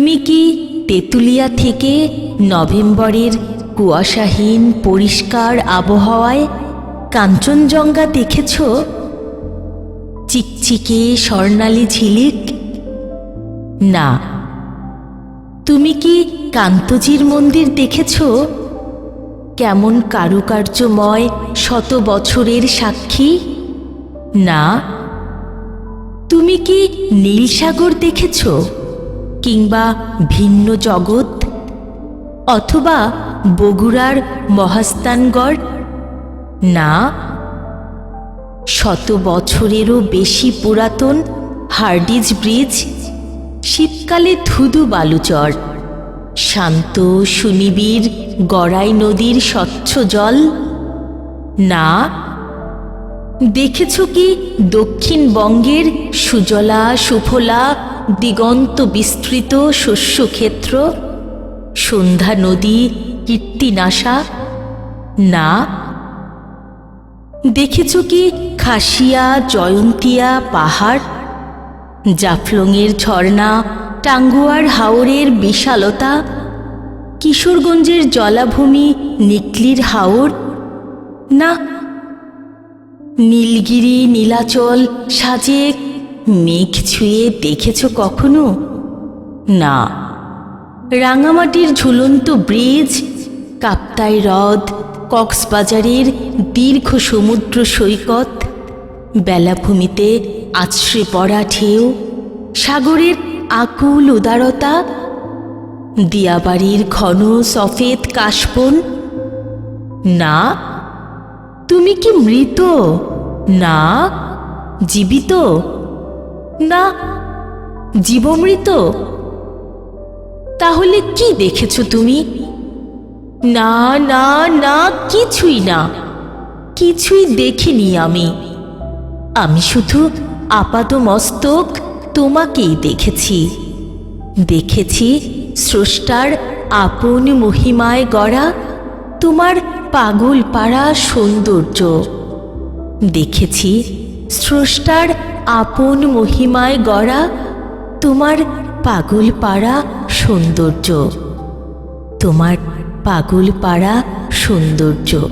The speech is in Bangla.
কি তেঁতুলিয়া থেকে নভেম্বরের কুয়াশাহীন পরিষ্কার আবহাওয়ায় কাঞ্চনজঙ্ঘা দেখেছ? চিকচিকে স্বর্ণালী ঝিলিক? না। তুমি কি কান্তজির মন্দির দেখেছ? কেমন কারুকার্যময় শত বছরের সাক্ষী? না। তুমি কি নীলসাগর দেখেছ? কিংবা ভিন্ন জগৎ? অথবা বগুড়ার মহাস্তানগড় না, শত বছরেরও বেশি পুরাতন হার্ডিজ ব্রিজ শীতকালে ধুধু বালুচর, শান্ত সুনিবিড় গড়াই নদীর স্বচ্ছ জল। না, দেখেছ কি দক্ষিণবঙ্গের সুজলা সুফলা দিগন্ত বিস্তৃত শস্যক্ষেত্র, সন্ধ্যা নদী, কীর্তিনাশা, না। দেখেছ কি খাসিয়া, জয়ন্তিয়া পাহাড়? জাফলংয়ের ঝর্ণা, টাঙ্গুয়ার হাওরের বিশালতা? কিশোরগঞ্জের জলাভূমি নিকলির হাওর? না। নীলগিরি, নীলাচল সাজেক মেঘ ছুঁয়ে দেখেছ কখনো? না। রাঙামাটির ঝুলন্ত ব্রিজ, কাপ্তাই হ্রদ, কক্সবাজারের দীর্ঘ সমুদ্র সৈকত, বেলাভূমিতে আছড়ে পড়া ঢেউ, সাগরের আকুল উদারতা, দিয়াবাড়ির ঘন সফেদ কাশবন। না। তুমি কি মৃত? না। জীবিত? না, জীবমৃত? তাহলে কি দেখেছ তুমি? না না না, কিছুই না। কিছুই দেখিনি আমি। আমি শুধু আপাত মস্তক তোমাকেই দেখেছি। দেখেছি স্রষ্টার আপন মহিমায় গড়া তোমার পাগল পাড়া সৌন্দর্য। দেখেছি স্রষ্টার আপন মহিমায় গড়া তোমার পাগল পাড়া সৌন্দর্য। তোমার পাগল পাড়া সৌন্দর্য।